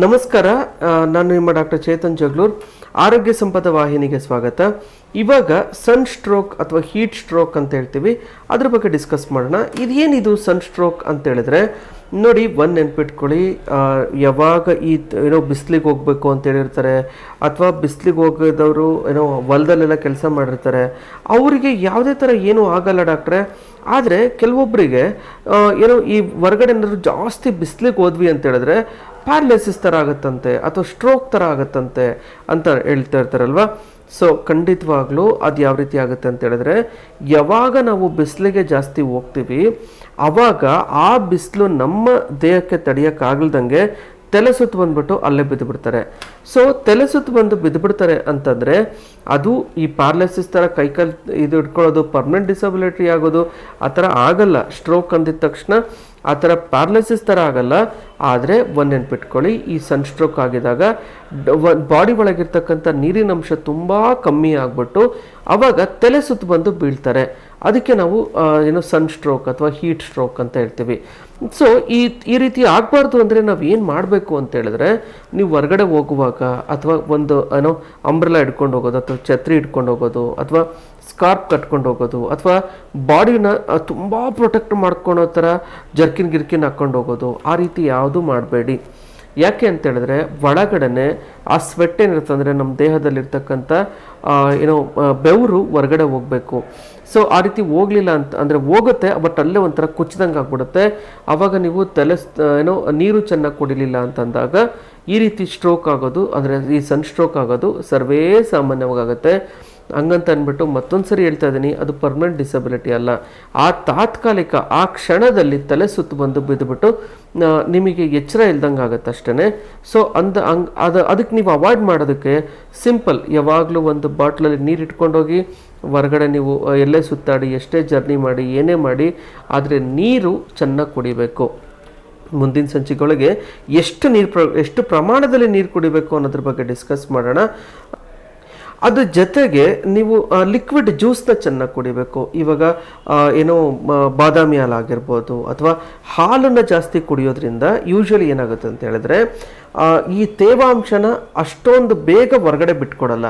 ನಮಸ್ಕಾರ ನಾನು ನಿಮ್ಮ ಡಾಕ್ಟರ್ ಚೇತನ್ ಜಗ್ಲೂರ್. ಆರೋಗ್ಯ ಸಂಪದ ವಾಹಿನಿಗೆ ಸ್ವಾಗತ. ಇವಾಗ ಸನ್ ಸ್ಟ್ರೋಕ್ ಅಥವಾ ಹೀಟ್ ಸ್ಟ್ರೋಕ್ ಅಂತ ಹೇಳ್ತೀವಿ. ಅದ್ರ ಬಗ್ಗೆ ಡಿಸ್ಕಸ್ ಮಾಡೋಣ. ಇದೇನಿದು ಸನ್ ಸ್ಟ್ರೋಕ್ ಅಂತ ಹೇಳಿದ್ರೆ, ನೋಡಿ, ಒಂದು ನೆನ್ಪಿಟ್ಕೊಳ್ಳಿ. ಯಾವಾಗ ಈ ಏನೋ ಬಿಸಿಲಿಗೆ ಹೋಗಬೇಕು ಅಂತ ಹೇಳಿರ್ತಾರೆ, ಅಥವಾ ಬಿಸಿಲಿಗೆ ಹೋಗೋದವರು ಏನೋ ಹೊಲದಲ್ಲೆಲ್ಲ ಕೆಲಸ ಮಾಡಿರ್ತಾರೆ. ಅವರಿಗೆ ಯಾವುದೇ ಥರ ಏನೂ ಆಗಲ್ಲ ಡಾಕ್ಟ್ರೆ. ಆದರೆ ಕೆಲವೊಬ್ಬರಿಗೆ ಏನೋ ಈ ಹೊರಗಡೆ ಏನಾದರೂ ಜಾಸ್ತಿ ಬಿಸಿಲಿಗೆ ಹೋದ್ವಿ ಅಂತ ಹೇಳಿದ್ರೆ ಪ್ಯಾರಲೈಸಿಸ್ ಥರ ಆಗುತ್ತಂತೆ ಅಥವಾ ಸ್ಟ್ರೋಕ್ ಥರ ಆಗುತ್ತಂತೆ ಅಂತ ಹೇಳ್ತಾ ಇರ್ತಾರಲ್ವಾ? ಸೊ ಖಂಡಿತವಾಗ್ಲೂ ಅದು ಯಾವ ರೀತಿ ಆಗುತ್ತೆ ಅಂತ ಹೇಳಿದ್ರೆ, ಯಾವಾಗ ನಾವು ಬಿಸಿಲಿಗೆ ಜಾಸ್ತಿ ಹೋಗ್ತೀವಿ ಆವಾಗ ಆ ಬಿಸಿಲು ನಮ್ಮ ದೇಹಕ್ಕೆ ತಡೆಯೋಕ್ಕಾಗಲ್ದಂಗೆ ತಲೆ ಸುತ್ತು ಬಂದ್ಬಿಟ್ಟು ಅಲ್ಲೇ ಬಿದ್ದು ಬಿಡ್ತಾರೆ ಸೊ ತಲೆ ಸುತ್ತು ಬಂದು ಬಿದ್ದು ಬಿಡ್ತಾರೆ ಅಂತಂದರೆ, ಅದು ಈ ಪ್ಯಾರಲೈಸಿಸ್ ಥರ ಕೈಕಾಲು ಇದು ಇಟ್ಕೊಳ್ಳೋದು ಪರ್ಮನೆಂಟ್ ಡಿಸಬಿಲಿಟಿ ಆಗೋದು, ಆ ಥರ ಆಗಲ್ಲ. ಸ್ಟ್ರೋಕ್ ಅಂದಿದ ತಕ್ಷಣ ಆ ಥರ ಪ್ಯಾರಲೈಸಿಸ್ ಥರ ಆಗಲ್ಲ. ಆದರೆ ಒಂದು ನೆನ್ಪಿಟ್ಕೊಳ್ಳಿ, ಈ ಸನ್ ಸ್ಟ್ರೋಕ್ ಆಗಿದಾಗ ಬಾಡಿ ಒಳಗಿರ್ತಕ್ಕಂಥ ನೀರಿನ ಅಂಶ ತುಂಬ ಕಮ್ಮಿ ಆಗಿಬಿಟ್ಟು ಆವಾಗ ತಲೆ ಸುತ್ತು ಬಂದು ಬೀಳ್ತಾರೆ. ಅದಕ್ಕೆ ನಾವು ಏನು ಸನ್ ಸ್ಟ್ರೋಕ್ ಅಥವಾ ಹೀಟ್ ಸ್ಟ್ರೋಕ್ ಅಂತ ಹೇಳ್ತೀವಿ. ಸೊ ಈ ಈ ರೀತಿ ಆಗಬಾರ್ದು ಅಂದರೆ ನಾವು ಏನು ಮಾಡಬೇಕು ಅಂತ ಹೇಳಿದ್ರೆ, ನೀವು ಹೊರಗಡೆ ಹೋಗುವಾಗ ಅಥವಾ ಒಂದು ಏನೋ ಅಂಬ್ರೆಲಾ ಹಿಡ್ಕೊಂಡು ಹೋಗೋದು, ಅಥವಾ ಛತ್ರಿ ಇಟ್ಕೊಂಡು ಹೋಗೋದು, ಅಥವಾ ಸ್ಕಾರ್ಪ್ ಕಟ್ಕೊಂಡು ಹೋಗೋದು, ಅಥವಾ ಬಾಡಿನ ತುಂಬ ಪ್ರೊಟೆಕ್ಟ್ ಮಾಡ್ಕೊಳೋ ಥರ ಜರ್ಕಿನ್ ಗಿರ್ಕಿನ್ ಹಾಕ್ಕೊಂಡು ಹೋಗೋದು, ಆ ರೀತಿ ಯಾವುದೂ ಮಾಡಬೇಡಿ. ಯಾಕೆ ಅಂತ ಹೇಳಿದ್ರೆ, ಒಳಗಡೆನೆ ಆ ಸ್ವೆಟ್ ಏನಿರುತ್ತೆ ಅಂದರೆ ನಮ್ಮ ದೇಹದಲ್ಲಿರ್ತಕ್ಕಂಥ ಏನೋ ಬೆವರು ಹೊರಗಡೆ ಹೋಗಬೇಕು. ಸೊ ಆ ರೀತಿ ಹೋಗ್ಲಿಲ್ಲ ಅಂತ, ಅಂದರೆ ಹೋಗುತ್ತೆ ಬಟ್ ಅಲ್ಲೇ ಒಂಥರ ಕುಚ್ಚಿದಂಗೆ ಆಗ್ಬಿಡುತ್ತೆ. ಆವಾಗ ನೀವು ತಲೆ ಏನೋ ನೀರು ಚೆನ್ನಾಗಿ ಕುಡಿಲಿಲ್ಲ ಅಂತಂದಾಗ ಈ ರೀತಿ ಸ್ಟ್ರೋಕ್ ಆಗೋದು, ಅಂದರೆ ಈ ಸನ್ ಸ್ಟ್ರೋಕ್ ಆಗೋದು ಸರ್ವೇ ಸಾಮಾನ್ಯವಾಗುತ್ತೆ. ಹಂಗಂತ ಅಂದ್ಬಿಟ್ಟು ಮತ್ತೊಂದು ಸರಿ ಹೇಳ್ತಾ ಇದ್ದೀನಿ, ಅದು ಪರ್ಮನೆಂಟ್ ಡಿಸಬಿಲಿಟಿ ಅಲ್ಲ. ಆ ತಾತ್ಕಾಲಿಕ, ಆ ಕ್ಷಣದಲ್ಲಿ ತಲೆ ಸುತ್ತು ಬಂದು ಬಿದ್ದುಬಿಟ್ಟು ನಿಮಗೆ ಎಚ್ಚರ ಇಲ್ದಂಗೆ ಆಗುತ್ತೆ ಅಷ್ಟೇ ಸೊ ಅಂದ, ಹಂಗ್, ಅದು, ಅದಕ್ಕೆ ನೀವು ಅವಾಯ್ಡ್ ಮಾಡೋದಕ್ಕೆ ಸಿಂಪಲ್ ಯಾವಾಗಲೂ ಒಂದು ಬಾಟ್ಲಲ್ಲಿ ನೀರು ಇಟ್ಕೊಂಡೋಗಿ, ಹೊರಗಡೆ ನೀವು ಎಲ್ಲೇ ಸುತ್ತಾಡಿ, ಎಷ್ಟೇ ಜರ್ನಿ ಮಾಡಿ, ಏನೇ ಮಾಡಿ, ಆದರೆ ನೀರು ಚೆನ್ನಾಗಿ ಕುಡಿಬೇಕು. ಮುಂದಿನ ಸಂಚಿಕೆಯೊಳಗೆ ಎಷ್ಟು ನೀರು ಪ್ರ, ಎಷ್ಟು ಪ್ರಮಾಣದಲ್ಲಿ ನೀರು ಕುಡಿಬೇಕು ಅನ್ನೋದ್ರ ಬಗ್ಗೆ ಡಿಸ್ಕಸ್ ಮಾಡೋಣ. ಅದ್ರ ಜೊತೆಗೆ ನೀವು ಲಿಕ್ವಿಡ್ ಜ್ಯೂಸ್ನ ಚೆನ್ನಾಗಿ ಕುಡಿಬೇಕು. ಇವಾಗ ಏನೋ ಬಾದಾಮಿ ಹಾಲು ಆಗಿರ್ಬೋದು ಅಥವಾ ಹಾಲನ್ನು ಜಾಸ್ತಿ ಕುಡಿಯೋದ್ರಿಂದ ಯೂಶ್ವಲಿ ಏನಾಗುತ್ತೆ ಅಂತ ಹೇಳಿದ್ರೆ ಈ ತೇವಾಂಶನ ಅಷ್ಟೊಂದು ಬೇಗ ಹೊರಗಡೆ ಬಿಟ್ಕೊಡಲ್ಲ.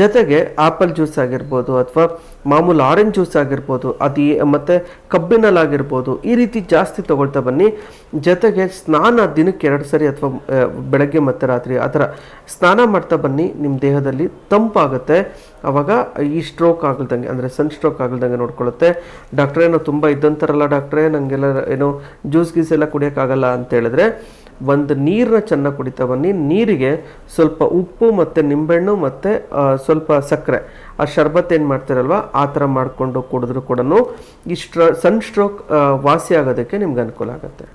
ಜೊತೆಗೆ ಆಪಲ್ ಜ್ಯೂಸ್ ಆಗಿರ್ಬೋದು ಅಥವಾ ಮಾಮೂಲು ಆರೆಂಜ್ ಜ್ಯೂಸ್ ಆಗಿರ್ಬೋದು, ಅದು ಮತ್ತು ಕಬ್ಬಿನಲ್ಲಾಗಿರ್ಬೋದು ಈ ರೀತಿ ಜಾಸ್ತಿ ತೊಗೊಳ್ತಾ ಬನ್ನಿ. ಜೊತೆಗೆ ಸ್ನಾನ ದಿನಕ್ಕೆ ಎರಡು ಸರಿ ಅಥವಾ ಬೆಳಗ್ಗೆ ಮತ್ತು ರಾತ್ರಿ ಆ ಥರ ಸ್ನಾನ ಮಾಡ್ತಾ ಬನ್ನಿ. ನಿಮ್ಮ ದೇಹದಲ್ಲಿ ತಂಪಾಗುತ್ತೆ. ಆವಾಗ ಈ ಸ್ಟ್ರೋಕ್ ಆಗಲ್ದಂಗೆ, ಅಂದರೆ ಸನ್ ಸ್ಟ್ರೋಕ್ ಆಗಲ್ದಂಗೆ ನೋಡ್ಕೊಳ್ಳುತ್ತೆ. ಡಾಕ್ಟ್ರೇನೋ ತುಂಬ ಇದ್ದಂತಾರಲ್ಲ ಡಾಕ್ಟ್ರೇ ನನಗೆಲ್ಲ ಏನೋ ಜ್ಯೂಸ್ ಗೀಸ್ ಎಲ್ಲ ಕುಡಿಯೋಕ್ಕಾಗಲ್ಲ ಅಂತ ಹೇಳಿದ್ರೆ ಒಂದು ನೀರನ್ನ ಚೆನ್ನಾಗಿ ಕುಡಿತಾ ಬನ್ನಿ ನೀರಿಗೆ ಸ್ವಲ್ಪ ಉಪ್ಪು ಮತ್ತು ನಿಂಬೆಹಣ್ಣು ಮತ್ತು ಸ್ವಲ್ಪ ಸಕ್ಕರೆ. ಆ ಶರ್ಬತ್ ಏನು ಮಾಡ್ತಾರಲ್ವ? ಆ ಥರ ಮಾಡಿಕೊಂಡು ಕುಡಿದ್ರು ಕೂಡ ಈ ಸನ್ ಸ್ಟ್ರೋಕ್ ವಾಸಿ ಆಗೋದಕ್ಕೆ ನಿಮ್ಗೆ ಅನುಕೂಲ ಆಗುತ್ತೆ.